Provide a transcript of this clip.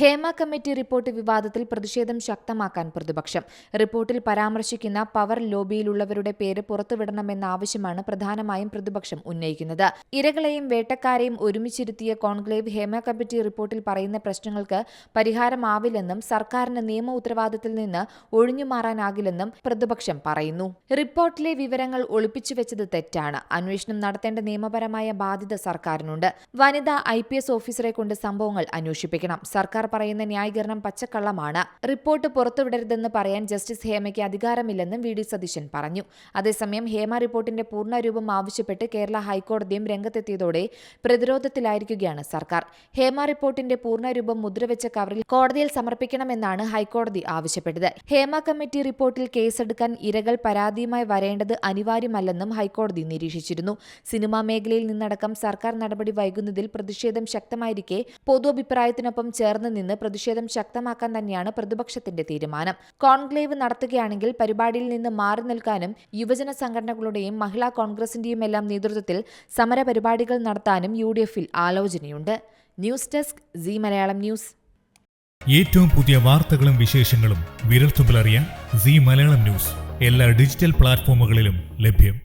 Hema committee report വിവാദത്തിൽ പ്രതിഷേധം ശക്തമാക്കാൻ പ്രതിപക്ഷം. റിപ്പോർട്ടിൽ പരാമർശിക്കുന്ന പവർ ലോബിയിലുള്ളവരുടെ പേര് പുറത്തുവിടണമെന്ന ആവശ്യമാണ് പ്രധാനമായും പ്രതിപക്ഷം ഉന്നയിക്കുന്നത്. ഇരകളെയും വേട്ടക്കാരെയും ഒരുമിച്ചിരുത്തിയ കോൺക്ലേവ് ഹേമ കമ്മിറ്റി റിപ്പോർട്ടിൽ പറയുന്ന പ്രശ്നങ്ങൾക്ക് പരിഹാരമാവില്ലെന്നും സർക്കാരിന് നിയമ ഉത്തരവാദിത്തത്തിൽ നിന്ന് ഒഴിഞ്ഞുമാറാനാകില്ലെന്നും പ്രതിപക്ഷം പറയുന്നു. റിപ്പോർട്ടിലെ വിവരങ്ങൾ ഒളിപ്പിച്ചുവെച്ചത് തെറ്റാണ്. അന്വേഷണം നടത്തേണ്ട നിയമപരമായ ബാധ്യത സർക്കാരിനുണ്ട്. വനിതാ ഐ പി എസ് ഓഫീസറെ കൊണ്ട് സംഭവങ്ങൾ അന്വേഷിപ്പിക്കണം. സർക്കാർ പറയുന്ന ന്യായീകരണം പച്ചക്കള്ളമാണ്. റിപ്പോർട്ട് പുറത്തുവിടരുതെന്ന് പറയാൻ ജസ്റ്റിസ് ഹേമയ്ക്ക് അധികാരമില്ലെന്നും വി ഡി സതീശൻ പറഞ്ഞു. അതേസമയം ഹേമ റിപ്പോർട്ടിന്റെ പൂർണരൂപം ആവശ്യപ്പെട്ട് കേരള ഹൈക്കോടതിയും രംഗത്തെത്തിയതോടെ പ്രതിരോധത്തിലായിരിക്കുകയാണ് സർക്കാർ. ഹേമ റിപ്പോർട്ടിന്റെ പൂർണരൂപം മുദ്രവെച്ച കവറിൽ കോടതിയിൽ സമർപ്പിക്കണമെന്നാണ് ഹൈക്കോടതി ആവശ്യപ്പെട്ടത്. ഹേമ കമ്മിറ്റി റിപ്പോർട്ടിൽ കേസെടുക്കാൻ ഇരകൾ പരാതിയുമായി വരേണ്ടത് അനിവാര്യമല്ലെന്നും ഹൈക്കോടതി നിരീക്ഷിച്ചിരുന്നു. സിനിമാ മേഖലയിൽ നിന്നടക്കം സർക്കാർ നടപടി വൈകുന്നതിൽ പ്രതിഷേധം ശക്തമായിരിക്കെ പൊതു അഭിപ്രായത്തിനൊപ്പം ചേർന്ന് നിന്ന് പ്രതിഷേധം ശക്തമാക്കാൻ തന്നെയാണ് പ്രതിപക്ഷത്തിന്റെ തീരുമാനം. കോൺക്ലേവ് നടത്തുകയാണെങ്കിൽ പരിപാടിയിൽ നിന്ന് മാറി നിൽക്കാനും യുവജന സംഘടനകളുടെയും മഹിളാ കോൺഗ്രസിന്റെയും എല്ലാം നേതൃത്വത്തിൽ സമരപരിപാടികൾ നടത്താനും യു ഡി എഫിൽ ആലോചനയുണ്ട്. News desk C Malayalam news. ഏറ്റവും പുതിയ വാർത്തകളും വിശേഷങ്ങളും വിരൽത്തുമ്പിലറിയാൻ സി മലയാളം ന്യൂസ്. എല്ലാ ഡിജിറ്റൽ പ്ലാറ്റ്ഫോമുകളിലും ലഭ്യം.